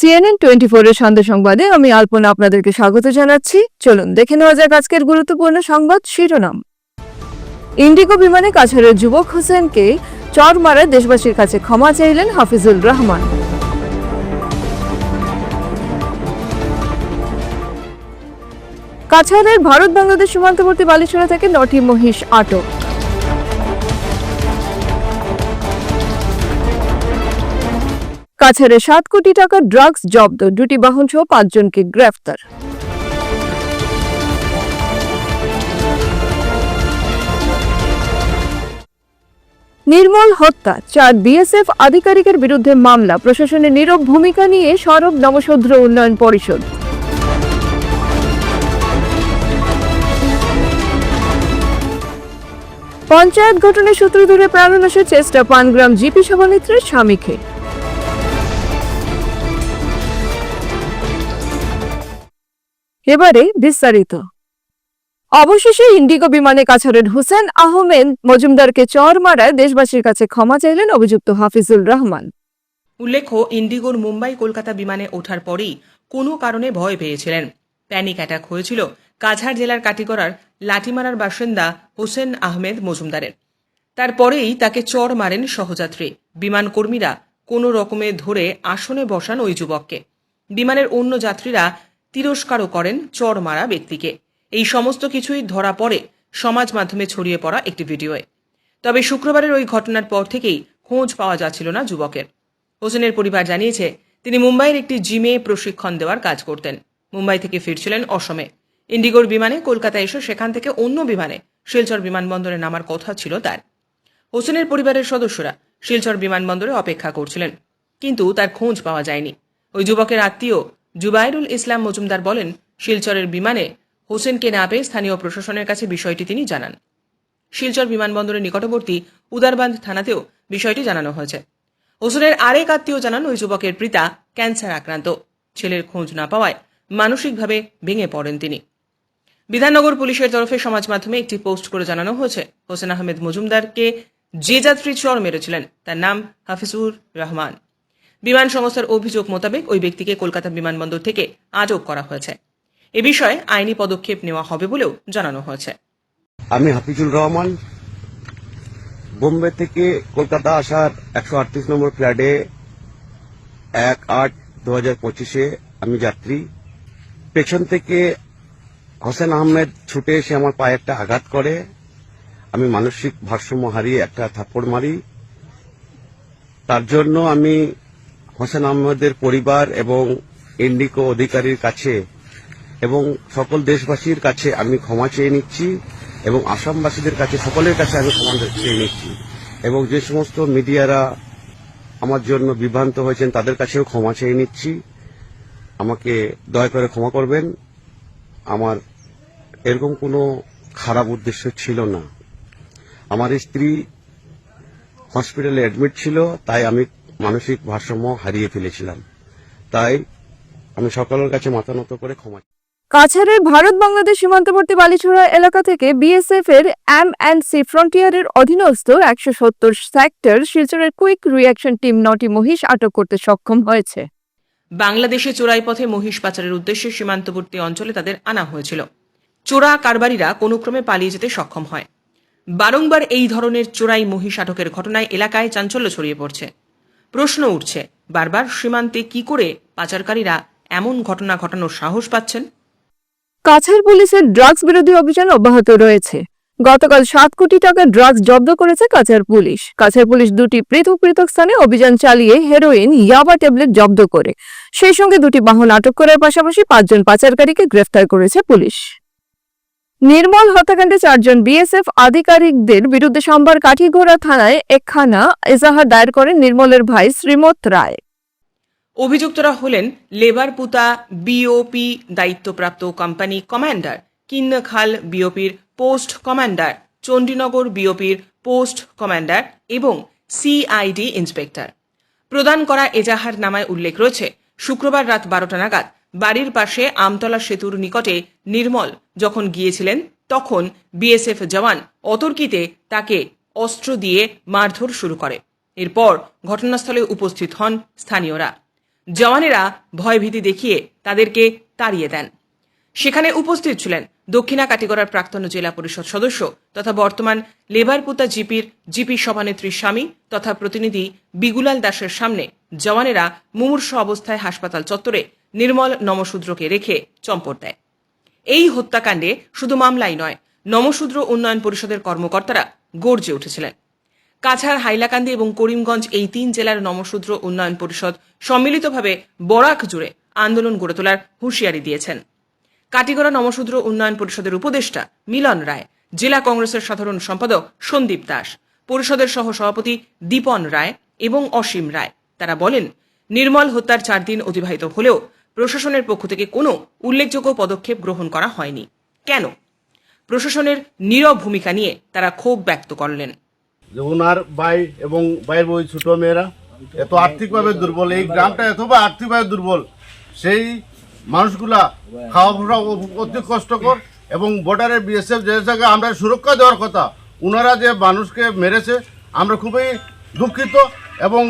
CNN twenty ফোরের সন্ধ্যা সংবাদে আমি আলপনা আপনাদেরকে স্বাগত জানাচ্ছি। চলুন দেখে নেওয়া যাক আজকের গুরুত্বপূর্ণ সংবাদ শিরোনাম। ইন্ডিগো বিমানে কাছাড়ের যুবক হোসেনকে চর মারা দেশবাসীর কাছে ক্ষমা চাইলেন হাফিজুল রহমান। কাছাড়ের ভারত বাংলাদেশ সীমান্তবর্তী বালিছড়া থেকে নটি মহিষ আটক। কাছাড়ে সাত কোটি টাকা ড্রাগস জব্দ, দুটি বাহন সহ পাঁচজনকে গ্রেফতার। নির্মল হত্যা, চার বিএসএফ আধিকারিকের বিরুদ্ধে মামলা প্রশাসনের নীরব ভূমিকা নিয়ে সরব নবশৌদ্র উন্নয়ন পরিষদ। পঞ্চায়েত ঘটনার সূত্র ধরে প্রাণনাশের চেষ্টা পানগ্রাম জিপি সভানেত্রীর স্বামীকে। এবারে বিস্তারিত। অবশেষে ইন্ডিগো বিমানে কাছাড়ের হুসেন আহমেদ মজুমদারকে চর মারায় দেশবাসীর কাছে ক্ষমা চাইলেন অভিযুক্ত হাফিজুল রহমান। উল্লেখ্য, ইন্ডিগোর মুম্বাই কলকাতা বিমানে ওঠার পরেই কোনো কারণে ভয় পেয়েছিলেন। প্যানিক অ্যাটাক হয়েছিল কাছাড় জেলার কাটিগড়ার লাঠিমারার বাসিন্দা হোসেন আহমেদ মজুমদারের। তারপরেই তাকে চর মারেন সহযাত্রী। বিমান কর্মীরা কোনো রকমে ধরে আসনে বসান ওই যুবককে। বিমানের অন্য যাত্রীরা তিরস্কারও করেন চর মারা ব্যক্তিকে। এই সমস্ত কিছুই ধরা পড়ে সমাজ মাধ্যমে ছড়িয়ে পড়া একটি ভিডিওয়ে। তবে শুক্রবারের ওই ঘটনার পর থেকেই খোঁজ পাওয়া যাচ্ছিল না যুবকের। হোসেনের পরিবার জানিয়েছে, তিনি মুম্বাইয়ের একটি জিমে প্রশিক্ষণ দেওয়ার কাজ করতেন। মুম্বাই থেকে ফিরছিলেন অসমে। ইন্ডিগোর বিমানে কলকাতা এসে সেখান থেকে অন্য বিমানে শিলচর বিমানবন্দরে নামার কথা ছিল তার। হোসেনের পরিবারের সদস্যরা শিলচর বিমানবন্দরে অপেক্ষা করছিলেন, কিন্তু তার খোঁজ পাওয়া যায়নি। ওই যুবকের আত্মীয় জুবাইরুল ইসলাম মজুমদার বলেন, শিলচরের বিমানে হোসেনকে না পেয়ে স্থানীয় প্রশাসনের কাছে বিষয়টি তিনি জানান। শিলচর বিমানবন্দরের নিকটবর্তী উদারবান্ধ থানাতেও বিষয়টি জানানো হয়েছে। হোসেনের আরেক আত্মীয় জানান, ওই যুবকের পিতা ক্যান্সার আক্রান্ত। ছেলের খোঁজ না পাওয়ায় মানসিকভাবে ভেঙে পড়েন তিনি। বিধাননগর পুলিশের তরফে সমাজ মাধ্যমে একটি পোস্ট করে জানানো হয়েছে, হোসেন আহমেদ মজুমদারকে যে যাত্রী চর মেরেছিলেন, তার নাম হাফিজুর রহমান। বিমান সংস্থার অভিযোগ মোতাবেক ওই ব্যক্তিকে কলকাতা বিমানবন্দর থেকে আটক করা হয়েছে। এ বিষয়ে আইনি পদক্ষেপ নেওয়া হবে বলেও জানানো হয়েছে। আমি হাফিজুল রহমান। বোম্বে থেকে কলকাতা আসার একশো আটত্রিশ নম্বর ফ্ল্যাটে এক আট দু হাজার পঁচিশে আমি যাত্রী। পেছন থেকে হোসেন আহমেদ ছুটে এসে আমার পায়ে একটা আঘাত করে। আমি মানসিক ভারসাম্য হারিয়ে একটা থাপ্পড় মারি। তার জন্য আমি হোসেন আহমেদের পরিবার এবং ইন্ডিকো অধিকারীর কাছে এবং সকল দেশবাসীর কাছে আমি ক্ষমা চেয়ে নিচ্ছি এবং আসামবাসীদের কাছে, সকলের কাছে আমি ক্ষমা চেয়ে নিচ্ছি এবং যে সমস্ত মিডিয়ারা আমার জন্য বিভ্রান্ত হয়েছেন তাদের কাছেও ক্ষমা চেয়ে নিচ্ছি। আমাকে দয়া করে ক্ষমা করবেন। আমার এরকম কোনো খারাপ উদ্দেশ্য ছিল না। আমার স্ত্রী হসপিটালে অ্যাডমিট ছিল, তাই আমি মানসিক ভারসাম্য হারিয়ে ফেলেছিলাম। তাই আমি সকলের কাছে মাথা নত করে ক্ষমা কাছাড়ের ভারত বাংলাদেশ সীমান্তবর্তী বালিছড়া এলাকা থেকে বিএসএফ এর এম অ্যান্ড সি ফ্রন্টিয়ারের অধীনস্থ একশো সত্তর সেক্টর শিলচরের কুইক রিয়াকশন টিম নটি মহিষ আটক করতে সক্ষম হয়েছে। বাংলাদেশে চোরাই পথে মহিষ পাচারের উদ্দেশ্যে সীমান্তবর্তী অঞ্চলে তাদের আনা হয়েছিল। চোরা কারবারিরা কোনো ক্রমে পালিয়ে যেতে সক্ষম হয়। বারংবার এই ধরনের চোরাই মহিষ আটকের ঘটনায় এলাকায় চাঞ্চল্য ছড়িয়ে পড়ছে। প্রশ্ন উঠছে, বারবার সীমান্তে কি করে পাচারকারীরা এমন ঘটনা ঘটানোর সাহস পাচ্ছেন? কাছাড় পুলিশের ড্রাগস বিরোধী অভিযান অব্যাহত রয়েছে। গতকাল সাত কোটি টাকা ড্রাগস জব্দ করেছে কাছাড় পুলিশ। কাছাড় পুলিশ দুটি পৃথক পৃথক স্থানে অভিযান চালিয়ে হেরোইন ইয়াবা ট্যাবলেট জব্দ করে। সেই সঙ্গে দুটি বাহন আটক করার পাশাপাশি পাঁচজন পাচারকারীকে গ্রেফতার করেছে পুলিশ। নির্মল হত্যাকাণ্ডে চারজন বিএসএফ আধিকারিকদের বিরুদ্ধে সোমবার কাঠিগোড়া থানায় একখানা এজাহার দায়ের করেন নির্মলের ভাই শ্রীমত রায়। অভিযুক্তরা হলেন লেবার পুতা বিওপি দায়িত্বপ্রাপ্ত কোম্পানি কমান্ডার, কিন্নখাল বিওপির পোস্ট কমান্ডার, চণ্ডীনগর বিওপির পোস্ট কমান্ডার এবং সিআইডি ইন্সপেক্টর। প্রদান করা এজাহার নামায় উল্লেখ রয়েছে, শুক্রবার রাত বারোটা নাগাদ বাড়ির পাশে আমতলা সেতুর নিকটে নির্মল যখন গিয়েছিলেন, তখন বিএসএফ জওয়ান অতর্কিতে তাকে অস্ত্র দিয়ে মারধর শুরু করে। এরপর ঘটনাস্থলে উপস্থিত হন স্থানীয়রা। জওয়ানেরা ভয়ভীতি দেখিয়ে তাদেরকে তাড়িয়ে দেন। সেখানে উপস্থিত ছিলেন দক্ষিণা কাটিগড়ার প্রাক্তন জেলা পরিষদ সদস্য তথা বর্তমান লেবারপুতা জিপির জিপি সভানেত্রীর স্বামী তথা প্রতিনিধি বিগুলাল দাসের সামনে জওয়ানেরা মুমূর্ষ অবস্থায় হাসপাতাল চত্বরে নির্মল নমশূদ্রকে রেখে চম্পট দেয়। এই হত্যাকাণ্ডে শুধু মামলাই নয়, নমশূদ্র উন্নয়ন পরিষদের কর্মকর্তারা গর্জে উঠেছিলেন। কাছাড়, হাইলাকান্দি এবং করিমগঞ্জ এই তিন জেলার নমশূদ্র উন্নয়ন পরিষদ সম্মিলিতভাবে বরাক জুড়ে আন্দোলন গড়ে তোলার হুঁশিয়ারি দিয়েছেন। কাটিগড়া নমশূদ্র উন্নয়ন পরিষদের উপদেষ্টা মিলন রায়, জেলা কংগ্রেসের সাধারণ সম্পাদক সন্দীপ দাস, পরিষদের সহ সভাপতি দীপন রায় এবং অসীম রায়। তারা বলেন, নির্মল হত্যার চার দিন অতিবাহিত হলেও প্রশাসনের পক্ষ থেকে কোনো উল্লেখযোগ্য পদক্ষেপ গ্রহণ করা হয়নি। কেন? প্রশাসনের নীরব ভূমিকা নিয়ে তারা ক্ষোভ ব্যক্ত করলেন। ওনার ভাই এবং ভাইয়ের বই ছোট মেয়েরা এত আর্থিকভাবে দুর্বল, এই গ্রামটা এত বা আর্থিকভাবে দুর্বল, সেই মানুষগুলা খাওয়া পড়া অতি কষ্টকর এবং বর্ডারে বিএসএফ যে জায়গায় আমরা সুরক্ষা দেওয়ার কথা ওনারা যে মানুষকে মেরেছে, আমরা খুবই দুঃখিত এবং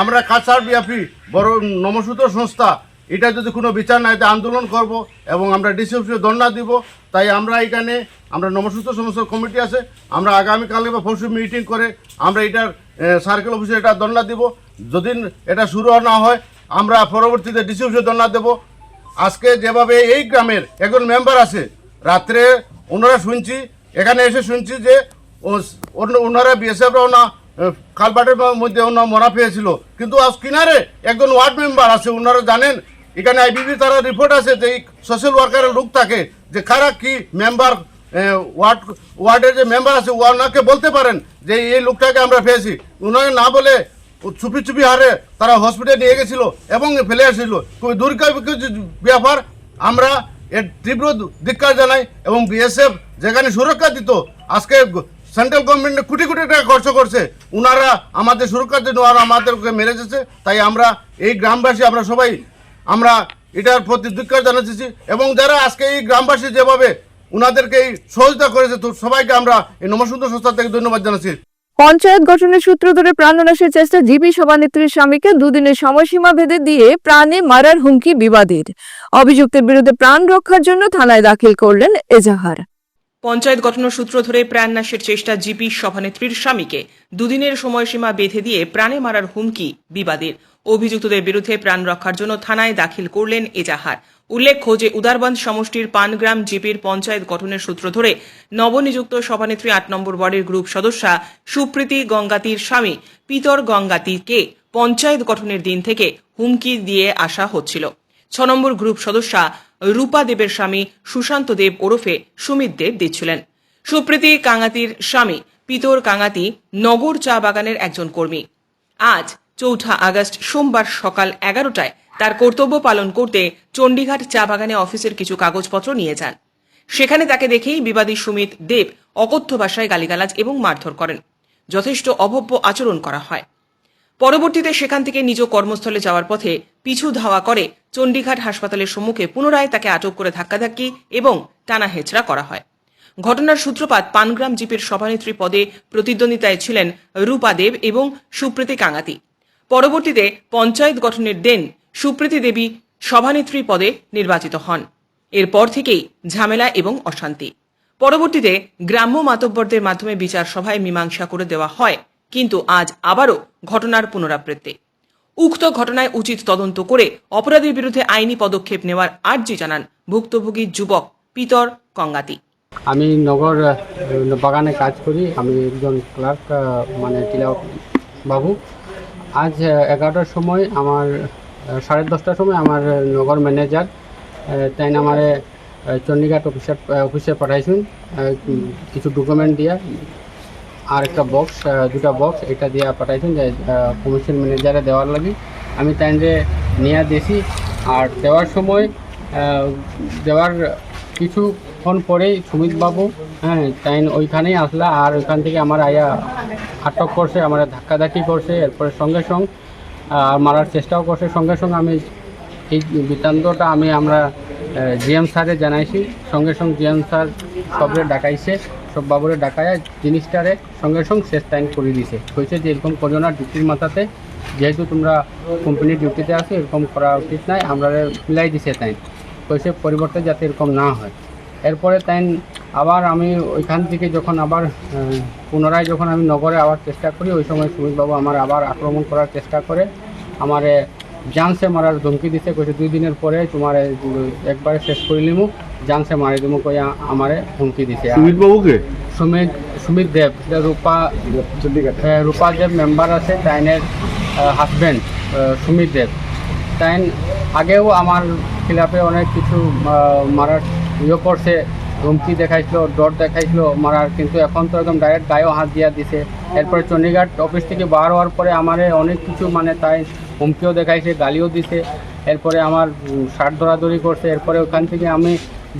আমরা কাছাড় বিয়াপি বড় নমসূত্র সংস্থা এটা যদি কোনো বিচার নাই আন্দোলন করব এবং আমরা ডিসি অফিসে ধর্ণা দিব। তাই আমরা এখানে, আমরা নমসূত্র সমস্ত কমিটি আছে, আমরা আগামীকালে বা পরশু মিটিং করে আমরা এটার সার্কেল অফিসে এটা ধর্ণা দিব। যদি এটা শুরু না হয়, আমরা পরবর্তীতে ডিসি অফিসে ধর্ণা দেব। আজকে যেভাবে এই গ্রামের একজন মেম্বার আছে, রাত্রে ওনারা শুনছি, এখানে এসে শুনছি যে ওনারা বিএসএফরাও না কালবাটের মধ্যে ওনারা মরা পেয়েছিল। কিন্তু আজ কিনারে একজন ওয়ার্ড মেম্বার আছে, ওনারা জানেন এখানে আইবিবি তারা রিপোর্ট আছে যে সোশ্যাল ওয়ার্কারের লোক থাকে, যে কারা কি মেম্বার ওয়ার্ড ওয়ার্ডের যে মেম্বার আছে, ওনাকে বলতে পারেন যে এই লোকটাকে আমরা পেয়েছি। ওনাকে না বলে চুপি চুপি হারে তারা হসপিটালে নিয়ে গেছিল এবং ফেলে আসছিল। খুবই দুর্গা ব্যাপার আমরা এর তীব্র ধিক্কার জানাই এবং বিএসএফ যেখানে সুরক্ষা দিত, আজকে সেন্ট্রাল গভর্নমেন্ট কোটি কোটি টাকা খরচ করছে। ওনারা আমাদের সুরক্ষার জন্য আর আমাদেরকে মেরে যাচ্ছে তাই আমরা এই গ্রামবাসী, আমরা সবাই আমরা এটার প্রতি ধিক্কার জানাচ্ছি এবং যারা আজকে এই গ্রামবাসী যেভাবে ওনাদেরকে এই সহযোগিতা করেছে তো সবাইকে আমরা এই নমসুন্দর সংস্থা থেকে ধন্যবাদ জানাচ্ছি। পঞ্চায়েত গঠনের সূত্র ধরে প্রাণনাশের চেষ্টা জিপি সভানেত্রীর স্বামীকে দুদিনের সময়সীমা ভেদে দিয়ে প্রাণে মারার হুমকি বিবাদের। অভিযুক্তের বিরুদ্ধে প্রাণ রক্ষার জন্য থানায় দাখিল করলেন এজাহার। পঞ্চায়েত গঠনের সূত্র ধরে প্রাণনাশের চেষ্টা জিপি সভানেত্রীর স্বামীকে দুদিনের সময়সীমা বেঁধে দিয়ে প্রাণে মারার হুমকি বিবাদের। অভিযুক্তদের বিরুদ্ধে প্রাণ রক্ষার জন্য থানায় দাখিল করলেন এজাহার। উল্লেখ্য যে উদারবন্দ সমষ্টির পানগ্রাম জিপির পঞ্চায়েত গঠনের সূত্র ধরে নবনিযুক্ত সভানেত্রী আট নম্বর ওয়ার্ডের গ্রুপ সদস্যা সুপ্রীতি গঙ্গাতির স্বামী পিতর গঙ্গাতিকে পঞ্চায়েত গঠনের দিন থেকে হুমকি দিয়ে আসা হচ্ছিল। ছ নম্বর গ্রুপ সদস্যা রূপা দেবের স্বামী সুশান্ত দেব ওরফে সুমিত দেব দিচ্ছিলেন। সুপ্রীতি কাঙাতির স্বামী পিতর কাঙাতি নগর চা বাগানের একজন কর্মী। আজ চৌঠা আগস্ট সোমবার সকাল এগারোটায় তার কর্তব্য পালন করতে চণ্ডীঘাট চা বাগানে অফিসের কিছু কাগজপত্র নিয়ে যান। সেখানে তাকে দেখেই বিবাদী সুমিত দেব অকথ্য ভাষায় গালিগালাজ এবং মারধর করেন। যথেষ্ট অভব্য আচরণ করা হয়। পরবর্তীতে সেখান থেকে নিজ কর্মস্থলে যাওয়ার পথে পিছু ধাওয়া করে চণ্ডীঘাট হাসপাতালের সম্মুখে পুনরায় তাকে আটক করে ধাক্কাধাক্কি এবং টানা হেচড়া করা হয়। ঘটনার সূত্রপাত পানগ্রাম জিপের সভানেত্রী পদে প্রতিদ্বন্দ্বিতায় ছিলেন রূপা দেব এবং সুপ্রীতি কাঙাতি। পরবর্তীতে পঞ্চায়েত গঠনের দিন সুপ্রীতি দেবী সভানেত্রী পদে নির্বাচিত হন। এরপর থেকেই ঝামেলা এবং অশান্তি। পরবর্তীতে গ্রাম্য মাতব্বরদের মাধ্যমে বিচার সভায় মীমাংসা করে দেওয়া হয়, কিন্তু আজ আবারও ঘটনার পুনরাবৃত্তি। উক্ত ঘটনায় উচিত তদন্ত করে অপরাধীর বিরুদ্ধে আইনি পদক্ষেপ নেওয়ার আর্জি জানান ভুক্তভোগী যুবক পিতর কঙ্গাতি। আমি নগর বাগানে কাজ করি। আমি একজন ক্লার্ক মানে বাবু। আজ এগারোটার সময় আমার সাড়ে দশটার সময় আমার নগর ম্যানেজার তাই আমার চণ্ডীঘাট অফিসার অফিসে পাঠাইছেন কিছু ডকুমেন্ট দিয়া, আর একটা বক্স দুটা বক্স এটা দিয়ে পাঠাইছেন যে কমিশন ম্যানেজারে দেওয়ার লাগে। আমি তাইলে নিয়ে দিয়েছি, আর দেওয়ার সময় দেওয়ার দেওয়ার কিছুক্ষণ পরেই সুমিতবাবু হ্যাঁ তাই ওইখানেই আসলা আর ওইখান থেকে আমার আয়া আটক করছে আমার ধাক্কাধাক্কি করছে এরপরে সঙ্গে সঙ্গে আহ, মারার চেষ্টাও করছে। সঙ্গে সঙ্গে আমি এই বৃত্তান্তটা আমি আমরা জিএম স্যারে জানাইছি। সঙ্গে সঙ্গে জিএম স্যার সবরে ডাকাইছে সব বাবুরে ডাকায় জিনিসটারে সঙ্গে সঙ্গে শেষ টাইম করে দিছে। হয়েছে যে এরকম করোনা ডিউটির মাথাতে যেহেতু তোমরা কোম্পানির ডিউটিতে আছো এরকম করা উচিত নাই আমরা মিলাই দিছে তাই কইসে পরিবর্তে যাতে এরকম না হয়। এরপরে তাই আবার আমি ওইখান থেকে যখন আবার পুনরায় যখন আমি নগরে আবার চেষ্টা করি ওই সময় সুমিতবাবু আমার আবার আক্রমণ করার চেষ্টা করে। আমারে জানসে মারার ধমকি দিছে কইছে দুই দিনের পরে তোমার একবারে শেষ করে নিমু। জানসে মারি দিমু কইয়া আমারে হুমকি দিছে। আর সুমিত সুমিত দেব যে রূপা এ, রূপা দেব মেম্বার আছে তাইনের হাজব্যান্ড সুমিত দেব। তাইন আগেও আমার খিলাফে অনেক কিছু মারার ইয়ে করছে, ধমকি দেখাইছিল, ডর দেখাইছিল, মারার, কিন্তু এখন তো একদম ডাইরেক্ট গায়েও হাত দিয়ে দিছে। এরপরে চণ্ডীঘাট অফিস থেকে বার হওয়ার পরে আমার অনেক কিছু মানে তাই হুমকিও দেখাইছে, গালিও দিছে। এরপরে আমার শার্ট ধরাধরি করছে। এরপরে ওখান থেকে আমি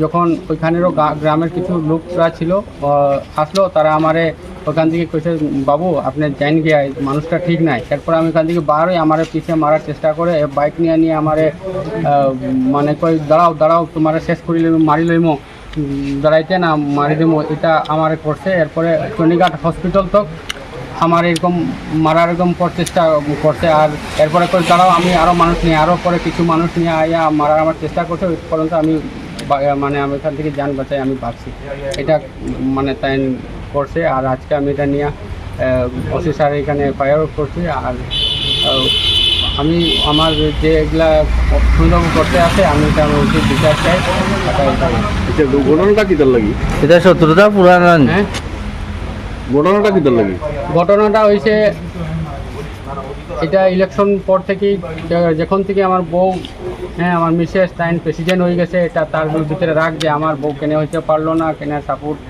যখন ওইখানেরও গ্রামের কিছু লোকরা ছিল আসলো, তারা আমারে ওখান থেকে কইছে, বাবু, আপনি জান গিয়া মানুষটা ঠিক নাই। এরপর আমি ওখান থেকে বার আমার পিছিয়ে মারার চেষ্টা করে বাইক নিয়ে নিয়ে আমারে মানে কই দাঁড়াও দাঁড়াও, তোমার শেষ করি লইম, মারি লইম দাঁড়াইতে না, মারি দিব এটা আমারে করছে। এরপরে চণ্ডীঘাট হসপিটাল তো আমার এরকম মারার এরকম প্রচেষ্টা করছে। আর এরপরে করে দাঁড়াও, আমি আরও মানুষ নিয়ে আরও পরে কিছু মানুষ নিয়ে আইয়া মারার আমার চেষ্টা করছে। পর্যন্ত আমি মানে আমি এখান থেকে যান বাঁচাই আমি বাঁচছি এটা মানে তাই করছে আর আজকে আমি এটা নিয়ে ওসি স্যার এখানে এফআইআর করছি আর আমি আমার যে এগুলা সুন্দর করতে আছে আমি এটা আমি উচিত বিচার চাই। আচ্ছা ঘটনাটা কি তার লাগি? এটা শত্রুতা পুরানা হ্যাঁ? ঘটনাটা কি তার লাগি? ঘটনাটা হয়েছে এটা ইলেকশন পর থেকেই যখন থেকে আমার বউ হ্যাঁ আমার মিসেস টাইম প্রেসিডেন্ট হয়ে গেছে। এটা তার ভিতরে রাখ যে আমার বউ কেনে হইতে পারল না, কেনে সাপোর্ট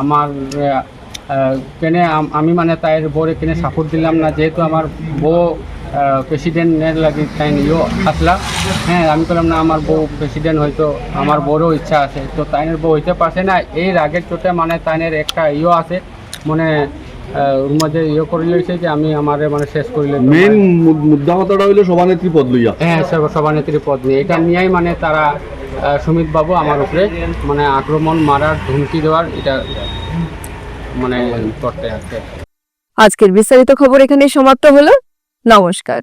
আমার কেনে আমি মানে তাই বউরে কেনে সাপোর্ট দিলাম না। যেহেতু আমার বউ প্রেসিডেন্টের লাগে তাই ইয়ে আসলা। হ্যাঁ আমি বললাম, না, আমার বউ প্রেসিডেন্ট হয়তো, আমার বউরও ইচ্ছা আছে। তো তাইনের বউ হইতে পারছে না। এই রাগের চোটে মানে তাইনের একটা ইয়ে আছে। মানে ওর ইয়ে করে লইছে যে আমি আমার মানে শেষ করিলে মেইন মুদ্রা কথাটা হইল সভানেত্রী পদ লইয়া। হ্যাঁ সব- পদ নিয়ে। এটা নিয়েই মানে তারা সুমিত বাবু আমার উপরে মানে আক্রমণ মারার ধমকি দেওয়ার এটা মানে করতে আছে। আজকের বিস্তারিত খবর এখানে সমাপ্ত হলো। নমস্কার।